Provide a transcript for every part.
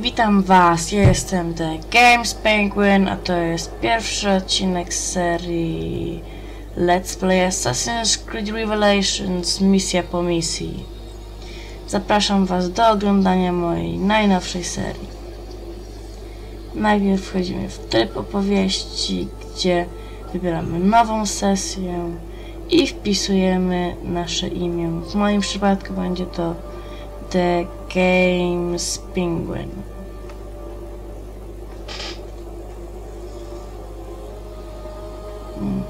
Witam Was, ja jestem The Games Penguin, a to jest pierwszy odcinek z serii Let's Play Assassin's Creed Revelations misja po misji. Zapraszam Was do oglądania mojej najnowszej serii. Najpierw wchodzimy w tryb opowieści, gdzie wybieramy nową sesję i wpisujemy nasze imię. W moim przypadku będzie to The Games Penguin. Mm,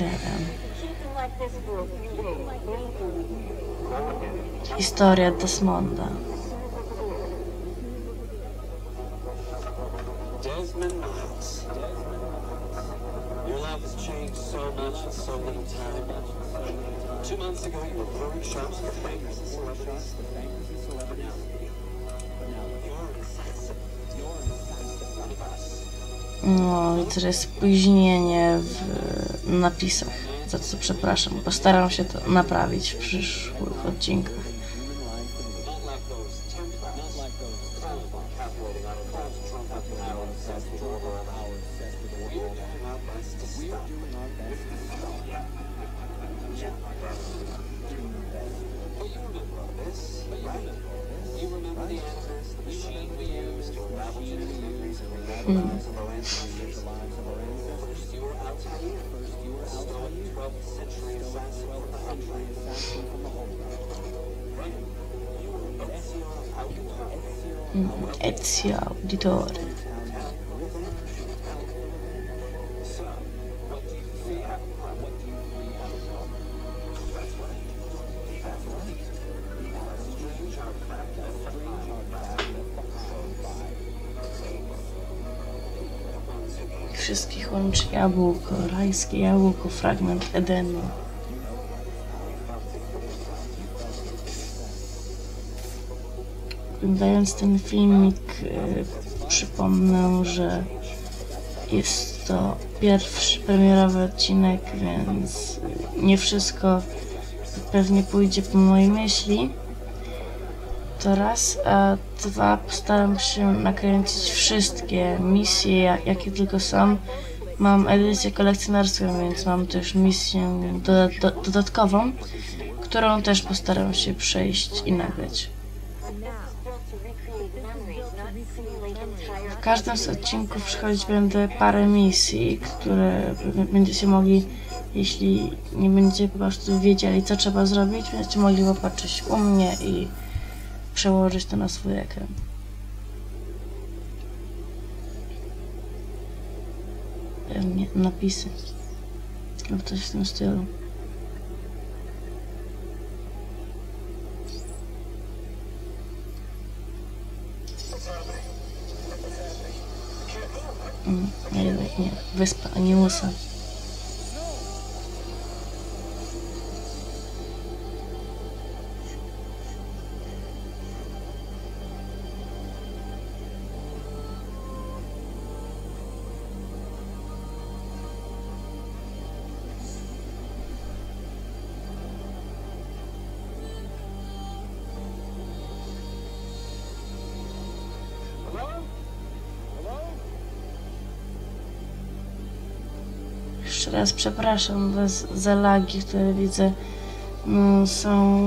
Dobra. Historia Desmonda. Desmond Miles. Your life has changed so much in so little time. Two months ago, you were bankers and celebrities. No, i teraz spóźnienie w napisach. Za co przepraszam. Postaram się to naprawić w przyszłych odcinkach. Wszystkich łączy jabłko, rajskie jabłko, fragment Edenu. Oglądając ten filmik, e, przypomnę, że jest to pierwszy premierowy odcinek, więc nie wszystko pewnie pójdzie po mojej myśli. To raz, a dwa postaram się nakręcić wszystkie misje, ja- jakie tylko są. Mam edycję kolekcjonerską, więc mam też misję doda do dodatkową, którą też postaram się przejść i nagrać. W każdym z odcinków przychodzić będę parę misji, które będziecie mogli, jeśli nie będziecie po prostu wiedzieli, co trzeba zrobić, będziecie mogli popatrzeć u mnie i przełożyć to na swój ekran. Pewnie napisy lub coś w tym stylu. Mm, nie, nie. Wyspa Animusa. Jeszcze raz przepraszam Was za lagi, które widzę. No, są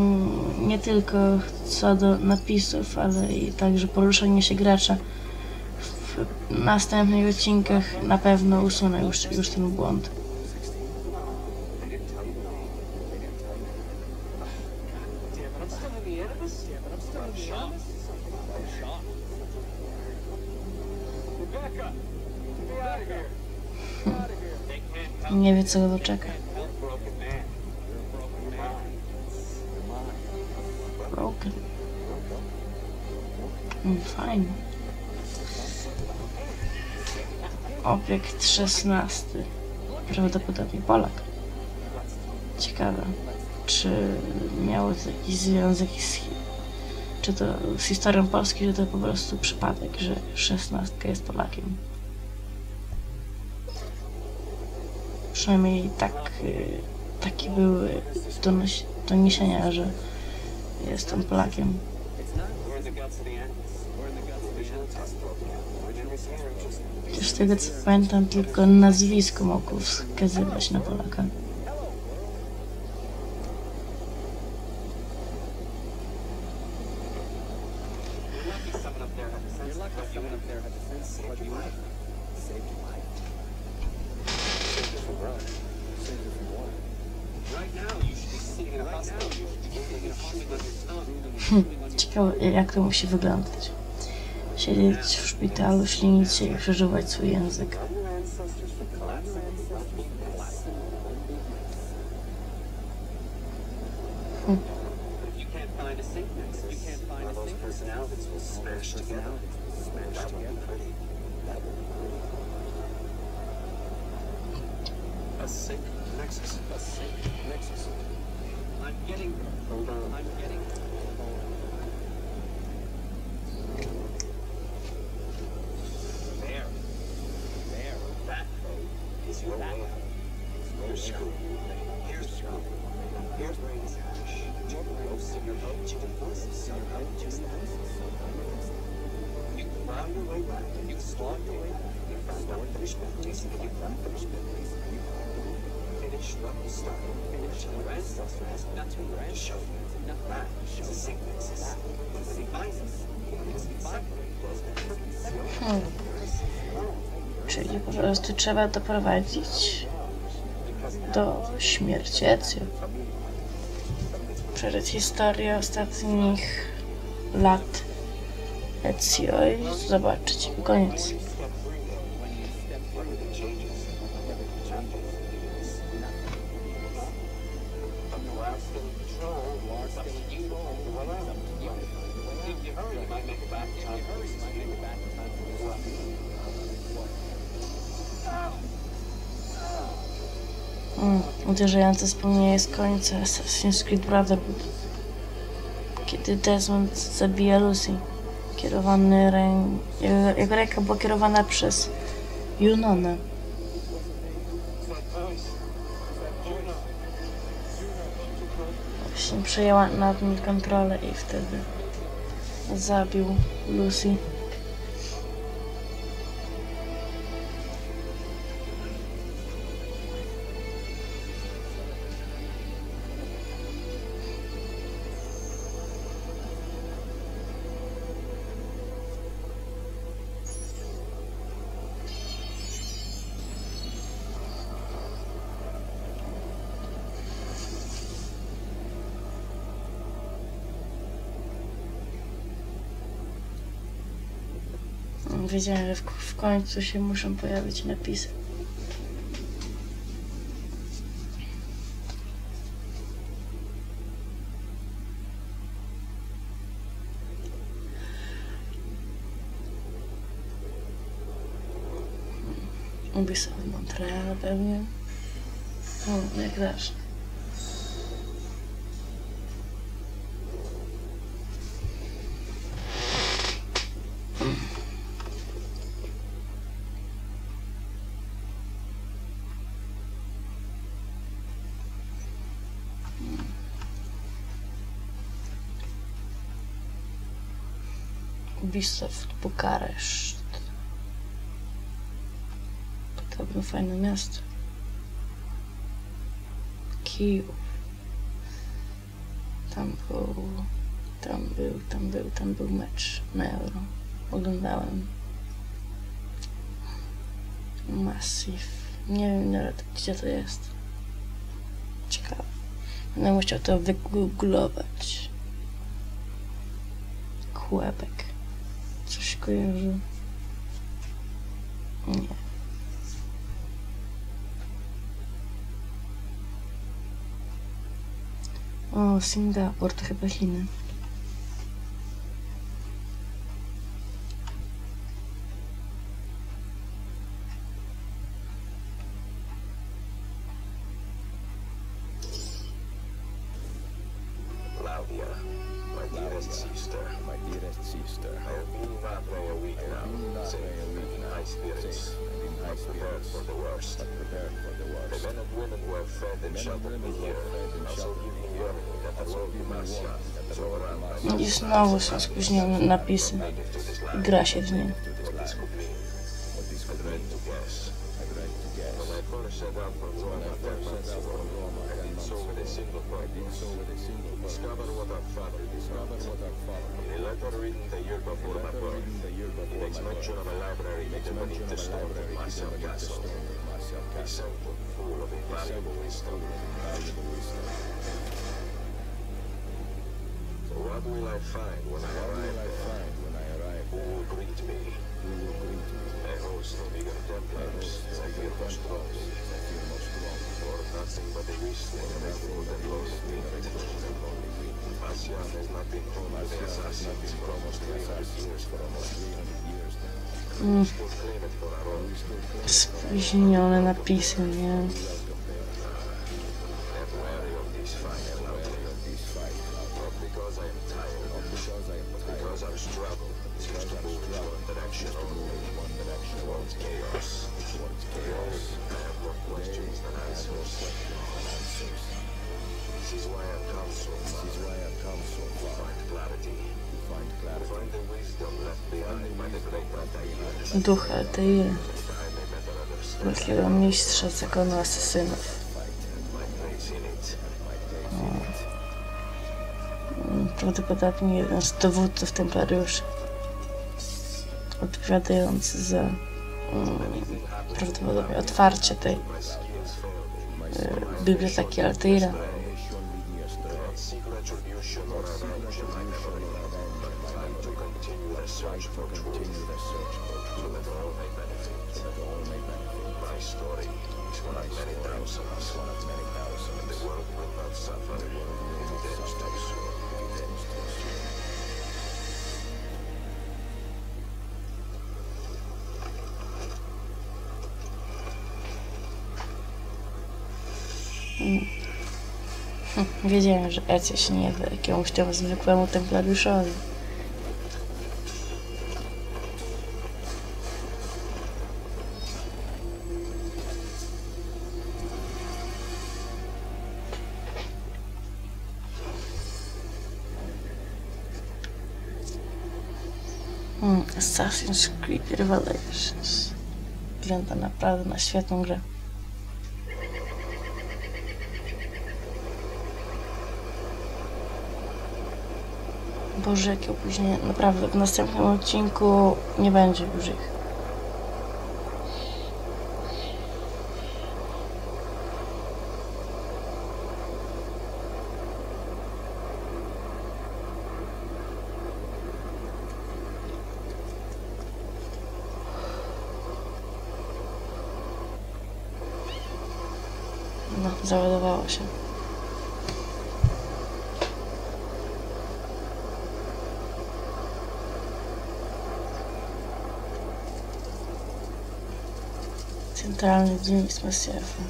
nie tylko co do napisów, ale i także poruszanie się gracza. W następnych odcinkach na pewno usunę już, już ten błąd. Nie wie co go doczeka. broken. Mm, Fajnie. Obiekt szesnasty. Prawdopodobnie Polak. Ciekawe, czy miało to jakiś związek z... Czy to z historią Polski, czy to po prostu przypadek, że szesnastka jest Polakiem. Przynajmniej tak, y, takie były doniesienia, że jestem Polakiem. Z tego co pamiętam, tylko nazwisko mogło wskazywać na Polaka. Tongue. Ciekawe jak to musi wyglądać. Siedzieć w szpitalu, ślinić się i przeżywać swój język. A sink nexus. A sick nexus. I'm getting. I'm getting. There. There. That is your back. Here's. Here's. Here's brains. In your in your You've find your way back. You can start your way. You've start the finish. You. Hmm. Czyli po prostu trzeba doprowadzić do śmierci Ezio. Przeżyć historię ostatnich lat Ezio i zobaczyć koniec. Uderzające wspomnienie z końca Assassin's Creed Brotherhood. Kiedy Desmond zabija Lucy. Kierowany rę... jego, ręka była kierowana przez Junonę. Właśnie przejęła nad nim kontrolę i wtedy zabił Lucy. Wiedziałem, że w, końcu się muszą pojawić napisy. Ubisoft Montreal pewnie. O, jak zawsze. Ubisoft Bukareszt. Podobno fajne miasto. Kijów. Tam był, tam był, tam był, tam był mecz na Euro. Oglądałem. Massive. Nie wiem nawet gdzie to jest. Ciekawe. Będę musiał to wygooglować. Quebec. Coś kojarzy? Nie. O, Singapur to chyba Дізналися, наскільки з ним написано. Гра ще з ним. Discover what our father, discover what our father. In a letter written the year before my birth, it makes mention of a library in the Winter Storm of Marcel Castle. Example, full of invaluable wisdom. What will I find when I arrive? I find when I arrive? Who will greet me? Who will greet me? A host of eager templars, I hear much strongly. I. For nothing but a and a fool that lost me. Has not been promised the promised the. Spóźnione napisy, nie? Understand wielkiego mistrza zakonu asesynów. Mm, Prawdopodobnie jeden z dowódców templariuszy. Odpowiadający za mm, prawdopodobnie otwarcie tej e, biblioteki Altaira. Seek retribution or revenge in my memory, but to continue the search for truth, Continue the search so that all may benefit. That all may benefit. My story is one of many thousands, and the world will not suffer Wiedziałem, że Ecja się nie da jakiemuś tam zwykłemu templariuszowi. Hmm, Assassin's Creed Revelations. Wygląda naprawdę na świetną grę. Boże, jakie opóźnienie. Naprawdę, w następnym odcinku nie będzie już ich. No, załadowało się. Centralny z Massiefem.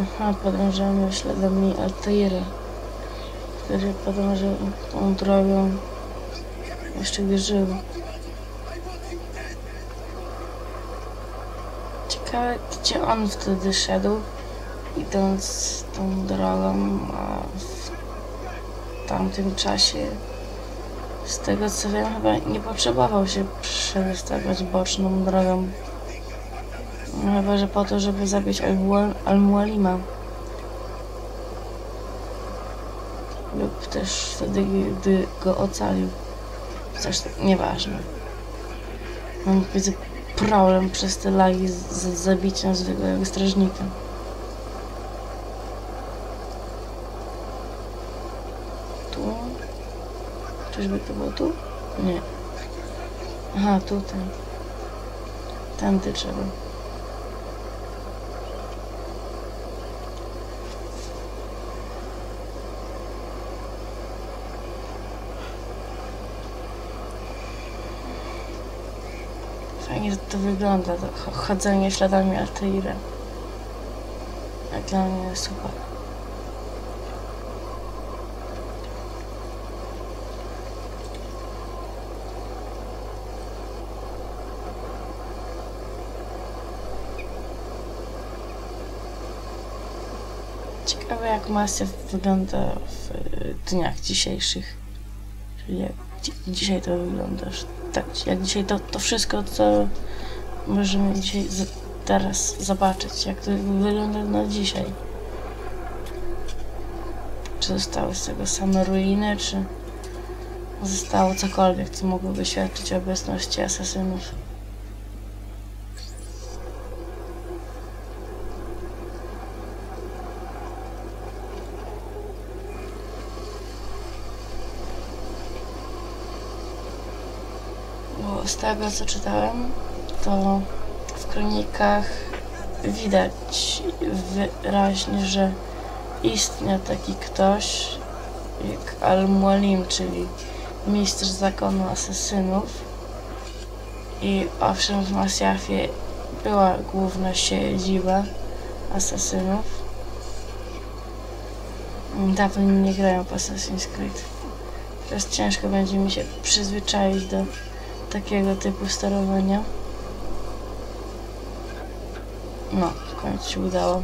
Aha, podążamy śladami Altaira, który podążał tą drogą jeszcze gdy żył. Ciekawe, gdzie on wtedy szedł, idąc tą drogą, a w tamtym czasie z tego co wiem, chyba nie potrzebował się przedostawać boczną drogą. Chyba, że po to, żeby zabić Al- Al-Mualima. Lub też wtedy, gdy go ocalił. Zresztą nieważne. Mam widzę problem przez te lagi z, z zabiciem zwykłego strażnika. Tu? Czyżby to było tu? Nie. Aha, tutaj. Tędy trzeba. Fajnie to wygląda, to ch- chodzenie śladami Altaira. Jak dla mnie super. Ciekawe jak Massive wygląda w y, dniach dzisiejszych. Czyli jak dzi- dzisiaj to wygląda, tak, jak dzisiaj to, to wszystko, co możemy dzisiaj teraz zobaczyć, jak to wygląda na dzisiaj. Czy zostały z tego same ruiny, czy zostało cokolwiek, co mogłoby świadczyć o obecności asasynów. Tego co czytałem, to w kronikach widać wyraźnie, że istniał taki ktoś jak Al-Mualim, czyli mistrz zakonu asesynów. I owszem, w Masjafie była główna siedziba asesynów. Dawno nie grają w Assassin's Creed. Teraz ciężko będzie mi się przyzwyczaić do takiego typu sterowania. No, w końcu się udało.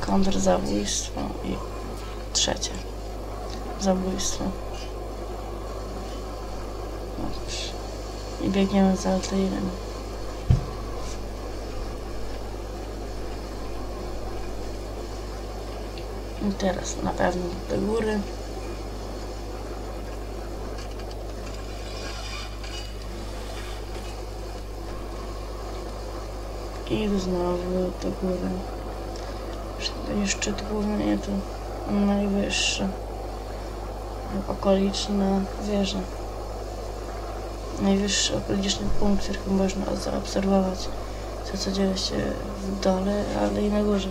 Kontrzabójstwo i trzecie. Zabójstwo. I biegniemy za Altairem. I teraz na pewno do góry. I znowu do góry. Będzie szczyt główny, nie to najwyższy. Okoliczna wieża. Najwyższy okoliczny punkt, w którym można zaobserwować to, co dzieje się w dole, ale i na górze.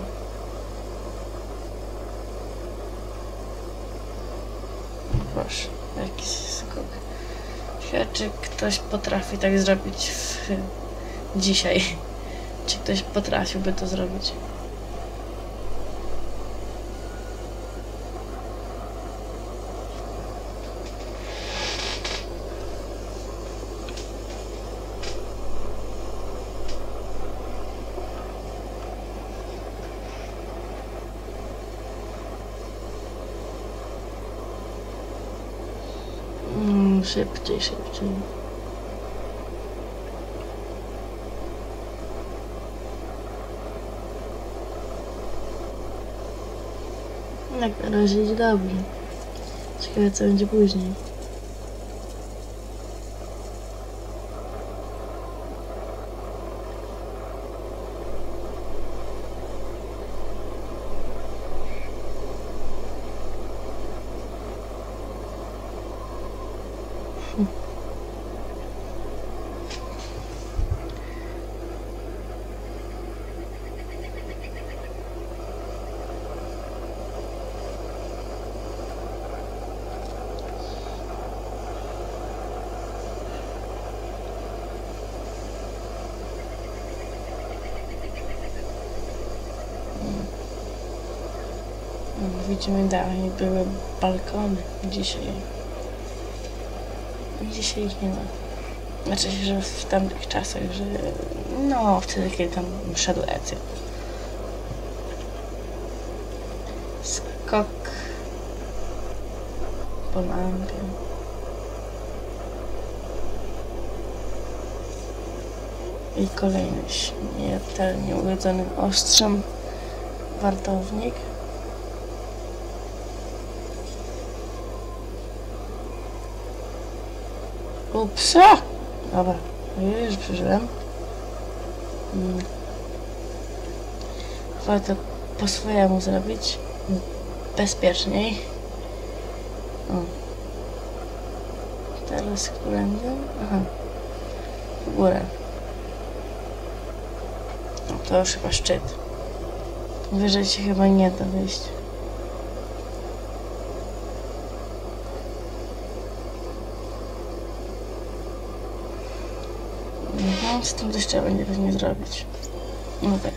Proszę, jaki skok. Świadczy, ktoś potrafi tak zrobić w... dzisiaj. Czy ktoś potrafiłby to zrobić? Mm, szybciej, szybciej. Na razie idzie dobrze. Ciekawe co będzie później. Widzimy dalej, były balkony dzisiaj. Dzisiaj ich nie ma. Znaczy się, że w tamtych czasach, że no wtedy kiedy tam szedł Ecy. Skok po lampie. I kolejny śmiertelnie urodzony ostrzem wartownik. Upsa! Dobra, już przeżyłem. Mm. Warto po swojemu zrobić. Bezpieczniej. O. Teraz którędy? Aha. W górę. No to już chyba szczyt. Wyżej się chyba nie da wyjść. No, z tym też trzeba będzie pewnie zrobić. No tak.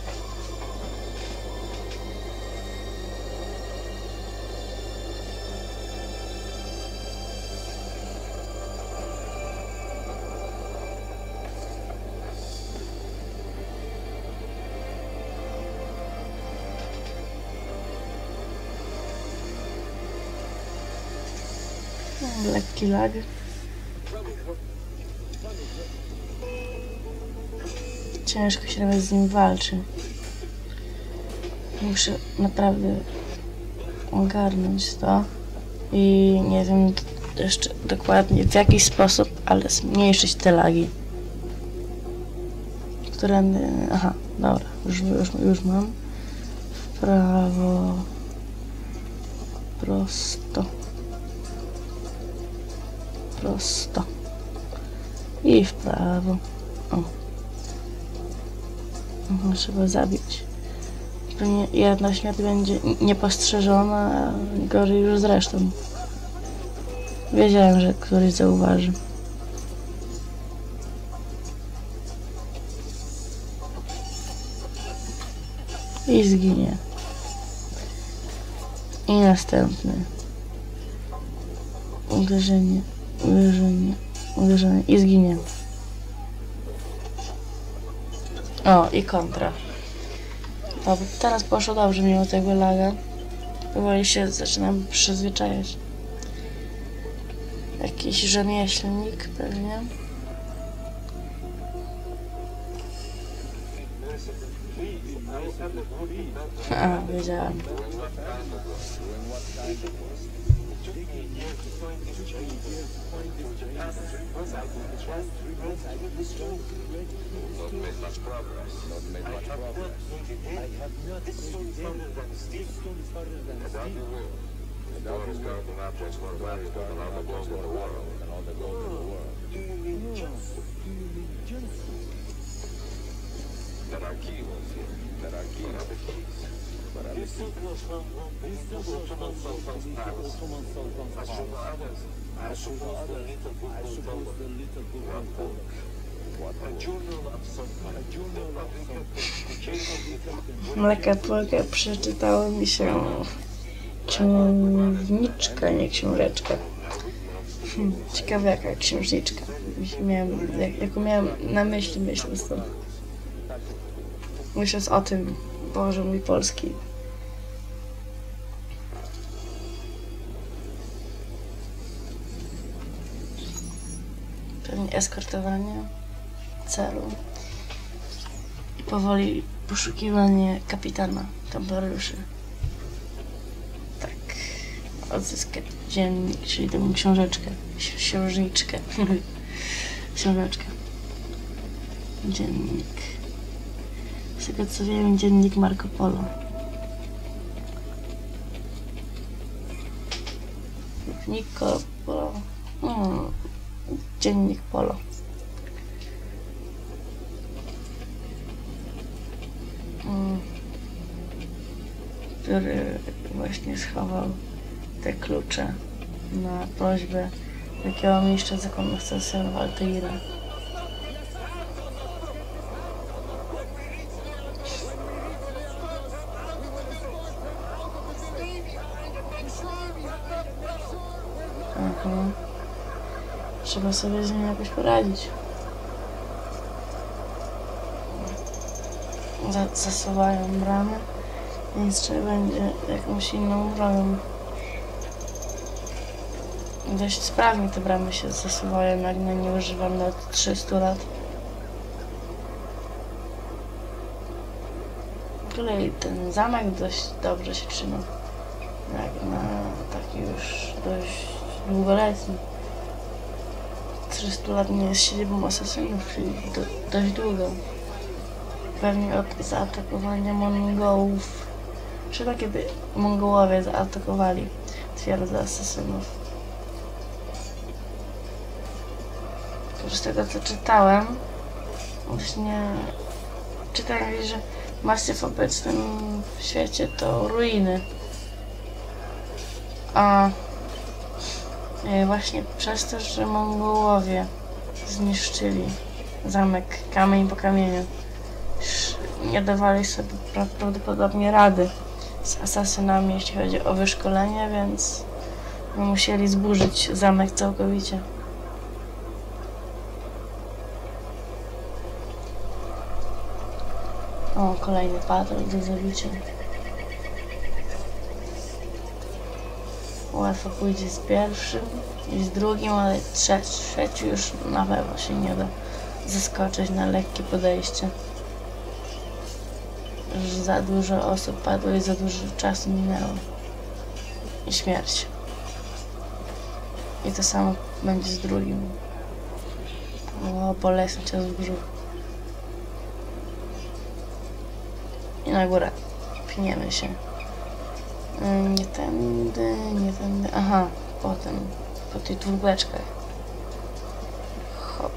Lekki lag. Ciężko się nawet z nim walczy. Muszę naprawdę ogarnąć to i nie wiem jeszcze dokładnie w jaki sposób, ale zmniejszyć te lagi. Którędy... Aha, dobra, już, już, już mam. W prawo... Prosto. Prosto. I w prawo. O. Trzeba zabić. Pewnie jedna śmierć będzie niepostrzeżona, a gorzej już zresztą. Wiedziałem, że któryś zauważy. I zginie. I następny. Uderzenie, uderzenie, uderzenie i zginie. O, i kontra. Teraz poszło dobrze mimo tego laga. Powoli się zaczynam przyzwyczajać. Jakiś rzemieślnik pewnie. A, wiedziałem. Not made much progress. Not made much progress. I have not this stone further than steel. I will. And all his powerful objects were valuable and all the gold in the world. And all the gold in the world. Do you mean Do you mean the keys. I was so close from home. I go the little book. Of Mleka Płaka przeczytało mi się księżniczka, nie książeczka. Hmm, ciekawe jaka księżniczka. Miałem, jak, jaką miałem na myśli myśląc to. Myśląc o tym, Boże mój polski. Pewnie eskortowanie celu. I powoli poszukiwanie kapitana templariuszy. Tak. Odzyskać dziennik, czyli tę książeczkę. Ksi- Księżniczkę. Książeczkę. Dziennik. Z tego co wiem, dziennik Marco Polo. Nico Polo. Dziennik Polo. Mm. który właśnie schował te klucze na prośbę takiego mistrza zakonu Walteira. Mhm. Trzeba sobie z nim jakoś poradzić. Za- zasuwają bramy, więc trzeba będzie jakąś inną bronią. Dość sprawnie te bramy się zasuwają, jak na nie używam od 300 lat. Ogóle ten zamek dość dobrze się trzyma. Jak na taki już dość długoletni. 300 lat nie jest siedzibą asasynów, czyli do, dość długo. Pewnie od zaatakowania Mongołów. Czy to kiedy Mongołowie zaatakowali twierdzę asasynów. Z tego co czytałem, właśnie czytałem że masy w obecnym świecie to ruiny. A właśnie przez to, że Mongołowie zniszczyli zamek kamień po kamieniu, nie dawali sobie pra- prawdopodobnie rady z asasynami, jeśli chodzi o wyszkolenie, więc musieli zburzyć zamek całkowicie. O, kolejny patrol do zabicia. Łatwo pójdzie z pierwszym i z drugim, ale trzeci, trzeci już na pewno się nie da zaskoczyć na lekkie podejście. Już za dużo osób padło i za dużo czasu minęło. I śmierć. I to samo będzie z drugim. O, bolesny cios w brzuch. I na górę. Pniemy się. Mm, Nie tędy, nie tędy. Aha, potem. Po tych dwóch beczkach. Hop.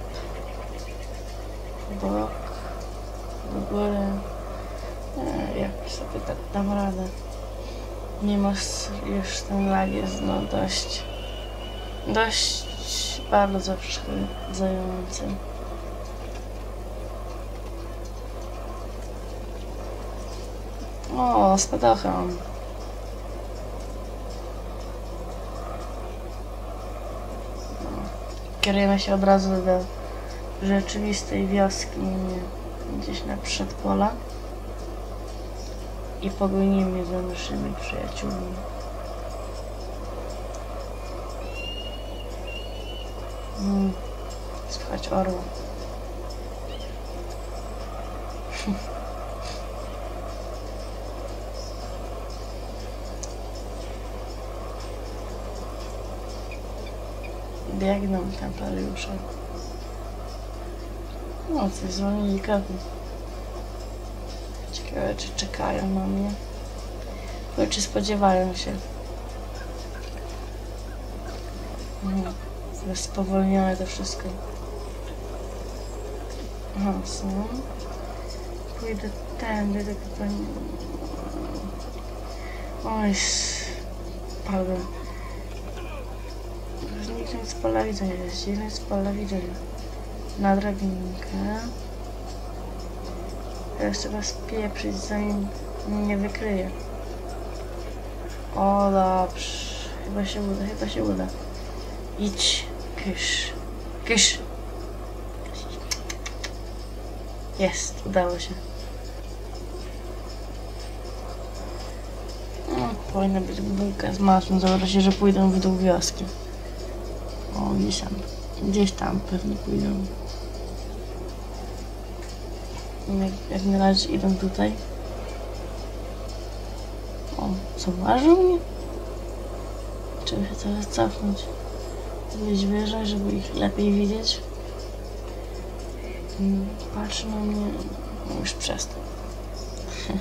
Bok. Do góry. E, jakoś sobie tak dam radę. Mimo już ten lag jest no dość dość bardzo przeszkadzający. O, spadochron. Kierujemy się od razu do rzeczywistej wioski, gdzieś na przedpola. I pogonimy za naszymi przyjaciółmi. Mm, Słychać orła. Biegną templariusze. No, coś zwolnili kroku. Ciekawe, czy czekają na mnie. Bo czy spodziewają się. Mhm. Jest spowolnione to wszystko. Aha, są. Pójdę tędy, tylko to nie... Oj, padłem. Nic z pola widzenia z pola widzenia. Na drabinkę. Teraz trzeba spieprzyć, zanim mnie wykryje. O, dobrze. Chyba się uda, chyba się uda. Idź, kysz, kysz. Jest, udało się. No, powinna być bułka z masłem. Się, że pójdą w dół wioski. O, gdzieś tam. Gdzieś tam pewnie pójdą. Jak, jak na razie idą tutaj. O, zauważył mnie? Trzeba się teraz cofnąć. Gdzieś wyżej, żeby ich lepiej widzieć. Mm, Patrzy na mnie. No już przestał.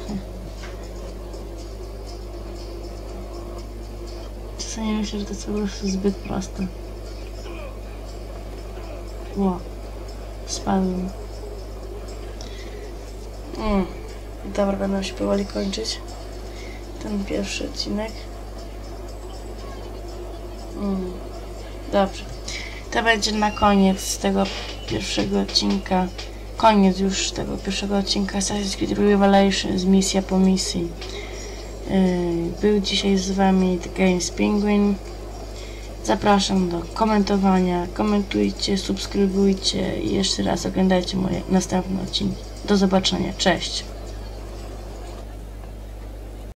Czasami myślę, że to jest po prostu zbyt proste. Ło. Spadłem. Mm. Dobra, będę się powoli kończyć. Ten pierwszy odcinek. Mm. Dobrze. To będzie na koniec tego pierwszego odcinka. Koniec już tego pierwszego odcinka Assassin's Creed Revelations, misja po misji. Yy, Był dzisiaj z wami The Games Penguin. Zapraszam do komentowania. Komentujcie, subskrybujcie i jeszcze raz oglądajcie moje następne odcinki. Do zobaczenia. Cześć.